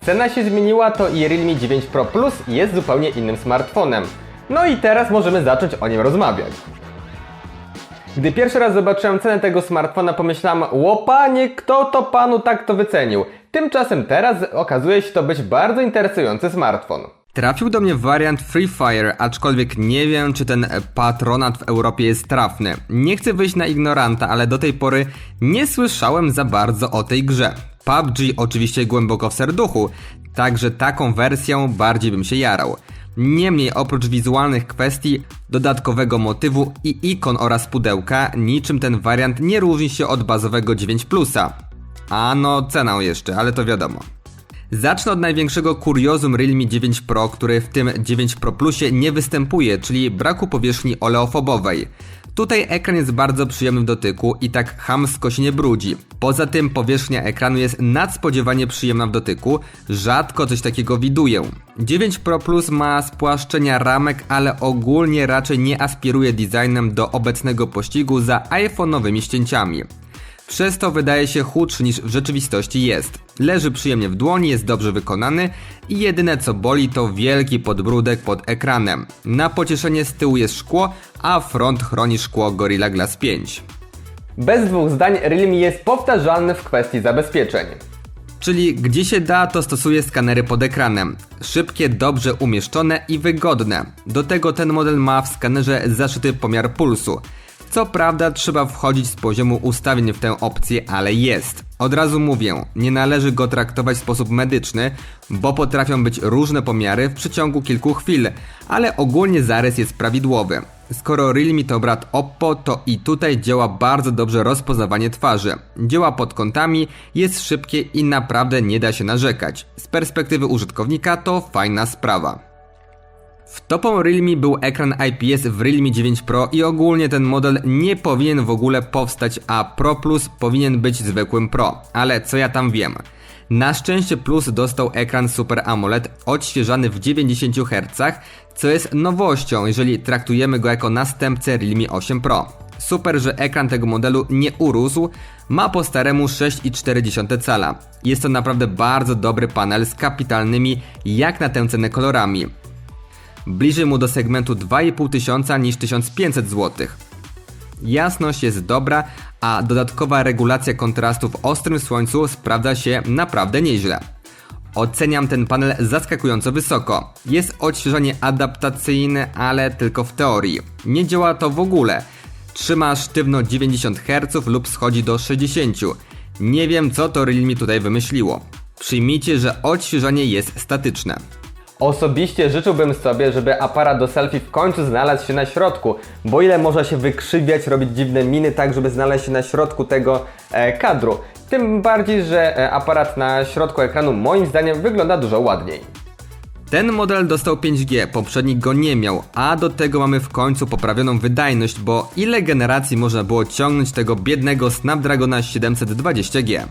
Cena się zmieniła, to i Realme 9 Pro Plus jest zupełnie innym smartfonem. No i teraz możemy zacząć o nim rozmawiać. Gdy pierwszy raz zobaczyłem cenę tego smartfona, pomyślałem, łopanie, kto to panu tak to wycenił? Tymczasem teraz okazuje się to być bardzo interesujący smartfon. Trafił do mnie wariant Free Fire, aczkolwiek nie wiem, czy ten patronat w Europie jest trafny. Nie chcę wyjść na ignoranta, ale do tej pory nie słyszałem za bardzo o tej grze. PUBG oczywiście głęboko w serduchu, także taką wersją bardziej bym się jarał. Niemniej oprócz wizualnych kwestii, dodatkowego motywu i ikon oraz pudełka, niczym ten wariant nie różni się od bazowego 9 Plusa. A no ceną jeszcze, ale to wiadomo. Zacznę od największego kuriozum Realme 9 Pro, który w tym 9 Pro Plusie nie występuje, czyli braku powierzchni oleofobowej. Tutaj ekran jest bardzo przyjemny w dotyku i tak chamsko się nie brudzi. Poza tym powierzchnia ekranu jest nadspodziewanie przyjemna w dotyku, rzadko coś takiego widuję. 9 Pro Plus ma spłaszczenia ramek, ale ogólnie raczej nie aspiruje designem do obecnego pościgu za iPhone'owymi ścięciami. Przez to wydaje się chudszy niż w rzeczywistości jest. Leży przyjemnie w dłoni, jest dobrze wykonany i jedyne co boli to wielki podbródek pod ekranem. Na pocieszenie z tyłu jest szkło, a front chroni szkło Gorilla Glass 5. Bez dwóch zdań Realme jest powtarzalny w kwestii zabezpieczeń. Czyli gdzie się da, to stosuje skanery pod ekranem. Szybkie, dobrze umieszczone i wygodne. Do tego ten model ma w skanerze zaszyty pomiar pulsu. Co prawda trzeba wchodzić z poziomu ustawień w tę opcję, ale jest. Od razu mówię, nie należy go traktować w sposób medyczny, bo potrafią być różne pomiary w przeciągu kilku chwil, ale ogólnie zarys jest prawidłowy. Skoro Realme to brat Oppo, to i tutaj działa bardzo dobrze rozpoznawanie twarzy. Działa pod kątami, jest szybkie i naprawdę nie da się narzekać. Z perspektywy użytkownika to fajna sprawa. Wtopą Realme był ekran IPS w Realme 9 Pro i ogólnie ten model nie powinien w ogóle powstać, a Pro Plus powinien być zwykłym Pro. Ale co ja tam wiem? Na szczęście Plus dostał ekran Super AMOLED odświeżany w 90 Hz, co jest nowością, jeżeli traktujemy go jako następcę Realme 8 Pro. Super, że ekran tego modelu nie urósł, ma po staremu 6,4 cala. Jest to naprawdę bardzo dobry panel z kapitalnymi jak na tę cenę kolorami bliżej mu do segmentu 2500 niż 1500 zł. Jasność jest dobra, a dodatkowa regulacja kontrastu w ostrym słońcu sprawdza się naprawdę nieźle. Oceniam ten panel zaskakująco wysoko. Jest odświeżanie adaptacyjne, ale tylko w teorii. Nie działa to w ogóle. Trzyma sztywno 90 Hz lub schodzi do 60. Nie wiem co to Realme tutaj wymyśliło. Przyjmijcie, że odświeżanie jest statyczne. Osobiście życzyłbym sobie, żeby aparat do selfie w końcu znalazł się na środku, bo ile można się wykrzywiać, robić dziwne miny tak, żeby znaleźć się na środku tego e, kadru. Tym bardziej, że e, aparat na środku ekranu moim zdaniem wygląda dużo ładniej. Ten model dostał 5G, poprzednik go nie miał, a do tego mamy w końcu poprawioną wydajność, bo ile generacji można było ciągnąć tego biednego Snapdragona 720G?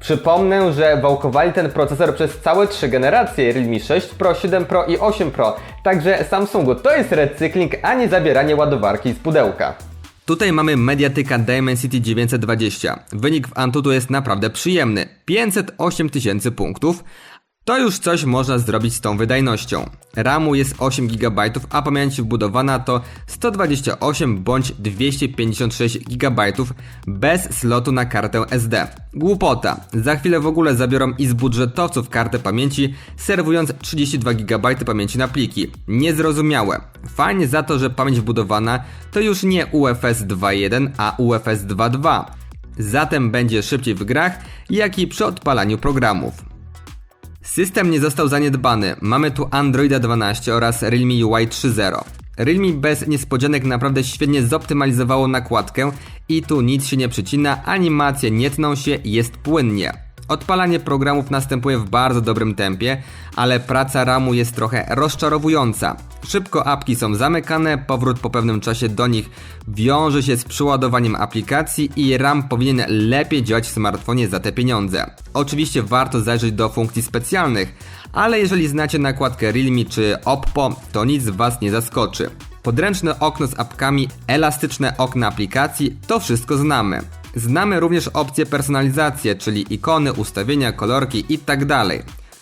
Przypomnę, że wałkowali ten procesor przez całe trzy generacje Realme 6 Pro, 7 Pro i 8 Pro. Także Samsungu to jest recykling, a nie zabieranie ładowarki z pudełka. Tutaj mamy Mediatyka Dimensity 920. Wynik w Antutu jest naprawdę przyjemny. 508 tysięcy punktów, to już coś można zrobić z tą wydajnością. RAMu jest 8 GB, a pamięć wbudowana to 128 bądź 256 GB bez slotu na kartę SD. Głupota. Za chwilę w ogóle zabiorą i z budżetowców kartę pamięci, serwując 32 GB pamięci na pliki. Niezrozumiałe. Fajnie za to, że pamięć wbudowana to już nie UFS 2.1, a UFS 2.2. Zatem będzie szybciej w grach, jak i przy odpalaniu programów. System nie został zaniedbany. Mamy tu Androida 12 oraz Realme UI 3.0. Realme bez niespodzianek naprawdę świetnie zoptymalizowało nakładkę i tu nic się nie przycina, animacje nie tną się, jest płynnie. Odpalanie programów następuje w bardzo dobrym tempie, ale praca RAMu jest trochę rozczarowująca. Szybko apki są zamykane, powrót po pewnym czasie do nich wiąże się z przeładowaniem aplikacji i RAM powinien lepiej działać w smartfonie za te pieniądze. Oczywiście warto zajrzeć do funkcji specjalnych, ale jeżeli znacie nakładkę Realme czy Oppo, to nic Was nie zaskoczy. Podręczne okno z apkami, elastyczne okna aplikacji, to wszystko znamy. Znamy również opcję personalizacji, czyli ikony, ustawienia, kolorki itd.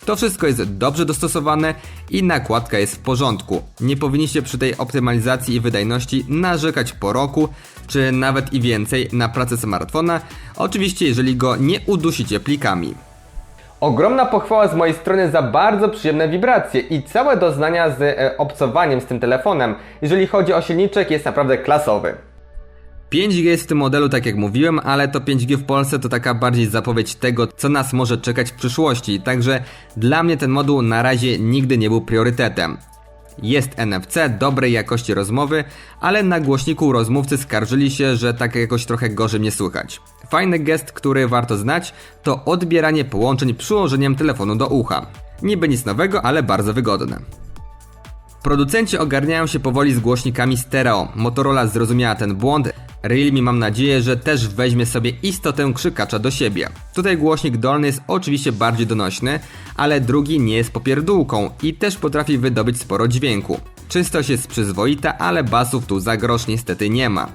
To wszystko jest dobrze dostosowane i nakładka jest w porządku. Nie powinniście przy tej optymalizacji i wydajności narzekać po roku, czy nawet i więcej na pracę smartfona, oczywiście jeżeli go nie udusicie plikami. Ogromna pochwała z mojej strony za bardzo przyjemne wibracje i całe doznania z e, obcowaniem z tym telefonem. Jeżeli chodzi o silniczek, jest naprawdę klasowy. 5G jest w tym modelu, tak jak mówiłem, ale to 5G w Polsce to taka bardziej zapowiedź tego, co nas może czekać w przyszłości, także dla mnie ten moduł na razie nigdy nie był priorytetem. Jest NFC, dobrej jakości rozmowy, ale na głośniku rozmówcy skarżyli się, że tak jakoś trochę gorzej mnie słychać. Fajny gest, który warto znać, to odbieranie połączeń przyłożeniem telefonu do ucha. Niby nic nowego, ale bardzo wygodne. Producenci ogarniają się powoli z głośnikami stereo. Motorola zrozumiała ten błąd. Realme mam nadzieję, że też weźmie sobie istotę krzykacza do siebie. Tutaj głośnik dolny jest oczywiście bardziej donośny, ale drugi nie jest popierdółką i też potrafi wydobyć sporo dźwięku. Czystość jest przyzwoita, ale basów tu za grosz niestety nie ma.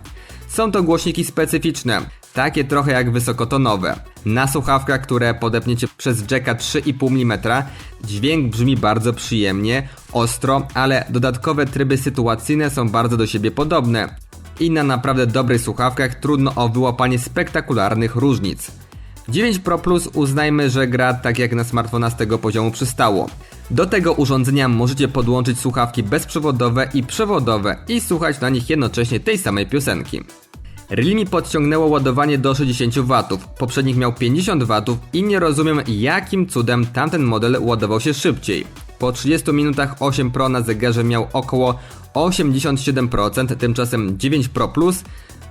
Są to głośniki specyficzne, takie trochę jak wysokotonowe. Na słuchawkach, które podepniecie przez jacka 3,5 mm, dźwięk brzmi bardzo przyjemnie, ostro, ale dodatkowe tryby sytuacyjne są bardzo do siebie podobne. I na naprawdę dobrych słuchawkach trudno o wyłapanie spektakularnych różnic. 9 Pro Plus uznajmy, że gra tak jak na smartfona z tego poziomu przystało. Do tego urządzenia możecie podłączyć słuchawki bezprzewodowe i przewodowe i słuchać na nich jednocześnie tej samej piosenki. Realme podciągnęło ładowanie do 60 W, poprzednik miał 50 W i nie rozumiem jakim cudem tamten model ładował się szybciej. Po 30 minutach 8 Pro na zegarze miał około 87%, tymczasem 9 Pro Plus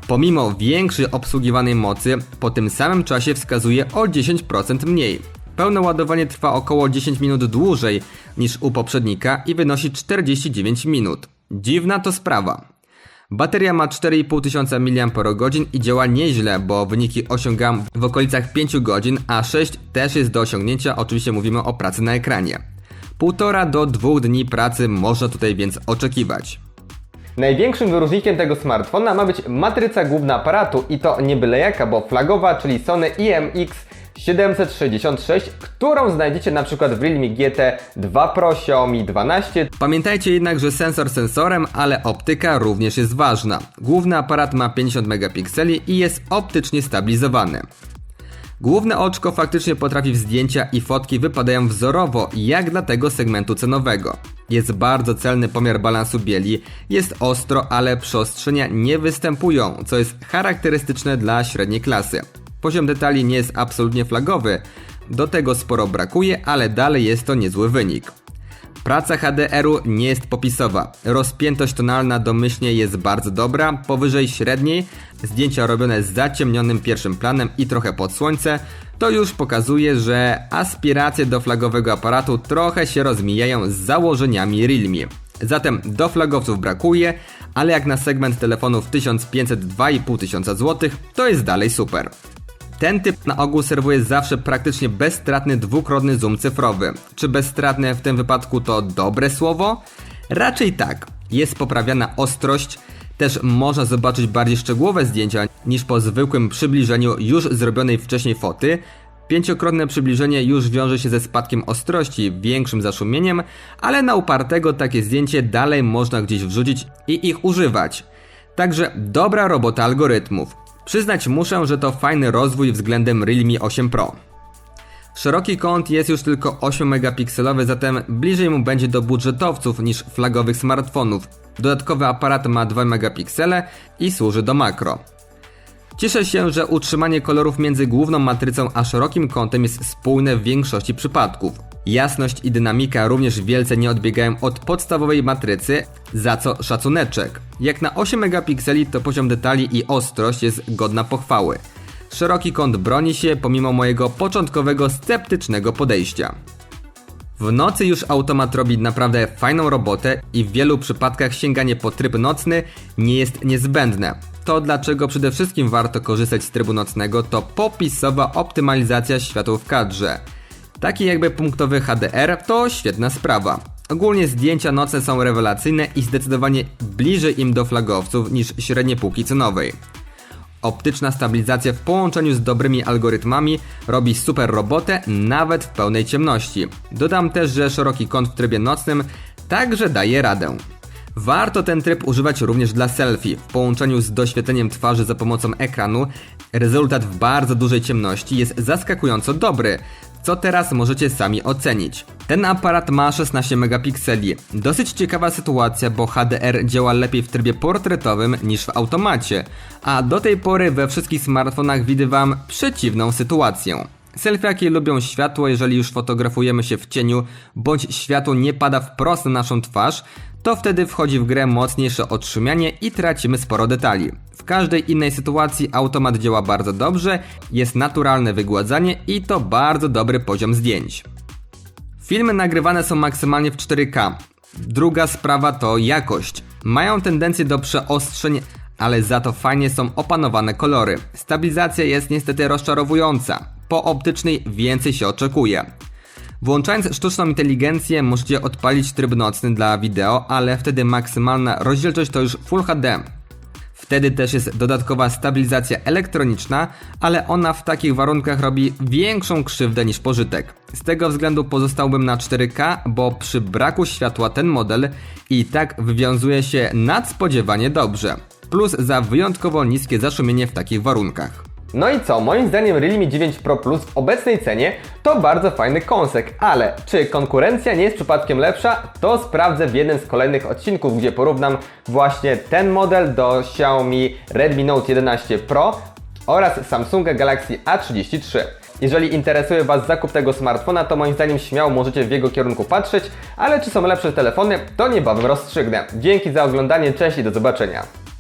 pomimo większej obsługiwanej mocy po tym samym czasie wskazuje o 10% mniej. Pełne ładowanie trwa około 10 minut dłużej niż u poprzednika i wynosi 49 minut. Dziwna to sprawa. Bateria ma 4500 mAh i działa nieźle, bo wyniki osiągam w okolicach 5 godzin, a 6 też jest do osiągnięcia, oczywiście mówimy o pracy na ekranie. Półtora do dwóch dni pracy można tutaj więc oczekiwać. Największym wyróżnikiem tego smartfona ma być matryca główna aparatu i to nie byle jaka, bo flagowa, czyli Sony IMX 766, którą znajdziecie na przykład w Realme GT 2 Pro, Xiaomi 12. Pamiętajcie jednak, że sensor sensorem, ale optyka również jest ważna. Główny aparat ma 50 megapikseli i jest optycznie stabilizowany. Główne oczko faktycznie potrafi w zdjęcia i fotki wypadają wzorowo, jak dla tego segmentu cenowego. Jest bardzo celny pomiar balansu bieli, jest ostro, ale przyostrzenia nie występują, co jest charakterystyczne dla średniej klasy. Poziom detali nie jest absolutnie flagowy, do tego sporo brakuje, ale dalej jest to niezły wynik. Praca HDR-u nie jest popisowa. Rozpiętość tonalna domyślnie jest bardzo dobra, powyżej średniej. Zdjęcia robione z zaciemnionym pierwszym planem i trochę pod słońce to już pokazuje, że aspiracje do flagowego aparatu trochę się rozmijają z założeniami Realme. Zatem do flagowców brakuje, ale jak na segment telefonów 1500-2500 zł to jest dalej super. Ten typ na ogół serwuje zawsze praktycznie bezstratny dwukrotny zoom cyfrowy. Czy bezstratne w tym wypadku to dobre słowo? Raczej tak. Jest poprawiana ostrość, też można zobaczyć bardziej szczegółowe zdjęcia niż po zwykłym przybliżeniu już zrobionej wcześniej foty. Pięciokrotne przybliżenie już wiąże się ze spadkiem ostrości, większym zaszumieniem, ale na upartego takie zdjęcie dalej można gdzieś wrzucić i ich używać. Także dobra robota algorytmów. Przyznać muszę, że to fajny rozwój względem Realme 8 Pro. Szeroki kąt jest już tylko 8 megapikselowy, zatem bliżej mu będzie do budżetowców niż flagowych smartfonów. Dodatkowy aparat ma 2 megapiksele i służy do makro. Cieszę się, że utrzymanie kolorów między główną matrycą a szerokim kątem jest spójne w większości przypadków. Jasność i dynamika również wielce nie odbiegają od podstawowej matrycy, za co szacuneczek. Jak na 8 megapikseli to poziom detali i ostrość jest godna pochwały. Szeroki kąt broni się pomimo mojego początkowego sceptycznego podejścia. W nocy już automat robi naprawdę fajną robotę i w wielu przypadkach sięganie po tryb nocny nie jest niezbędne. To dlaczego przede wszystkim warto korzystać z trybu nocnego to popisowa optymalizacja światła w kadrze. Taki jakby punktowy HDR to świetna sprawa. Ogólnie zdjęcia nocne są rewelacyjne i zdecydowanie bliżej im do flagowców niż średnie półki cenowej. Optyczna stabilizacja w połączeniu z dobrymi algorytmami robi super robotę nawet w pełnej ciemności. Dodam też, że szeroki kąt w trybie nocnym także daje radę. Warto ten tryb używać również dla selfie. W połączeniu z doświetleniem twarzy za pomocą ekranu, rezultat w bardzo dużej ciemności jest zaskakująco dobry. Co teraz możecie sami ocenić. Ten aparat ma 16 megapikseli. Dosyć ciekawa sytuacja, bo HDR działa lepiej w trybie portretowym niż w automacie, a do tej pory we wszystkich smartfonach widywam przeciwną sytuację. Selfiaki lubią światło, jeżeli już fotografujemy się w cieniu, bądź światło nie pada wprost na naszą twarz, to wtedy wchodzi w grę mocniejsze odszumianie i tracimy sporo detali. W każdej innej sytuacji automat działa bardzo dobrze, jest naturalne wygładzanie i to bardzo dobry poziom zdjęć. Filmy nagrywane są maksymalnie w 4K. Druga sprawa to jakość. Mają tendencję do przeostrzeń, ale za to fajnie są opanowane kolory. Stabilizacja jest niestety rozczarowująca. Po optycznej więcej się oczekuje. Włączając sztuczną inteligencję możecie odpalić tryb nocny dla wideo, ale wtedy maksymalna rozdzielczość to już Full HD. Wtedy też jest dodatkowa stabilizacja elektroniczna, ale ona w takich warunkach robi większą krzywdę niż pożytek. Z tego względu pozostałbym na 4K, bo przy braku światła ten model i tak wywiązuje się nadspodziewanie dobrze. Plus za wyjątkowo niskie zaszumienie w takich warunkach. No i co? Moim zdaniem Realme 9 Pro Plus w obecnej cenie to bardzo fajny kąsek, ale czy konkurencja nie jest przypadkiem lepsza? To sprawdzę w jednym z kolejnych odcinków, gdzie porównam właśnie ten model do Xiaomi Redmi Note 11 Pro oraz Samsunga Galaxy A33. Jeżeli interesuje Was zakup tego smartfona, to moim zdaniem śmiało możecie w jego kierunku patrzeć, ale czy są lepsze telefony, to niebawem rozstrzygnę. Dzięki za oglądanie, cześć i do zobaczenia.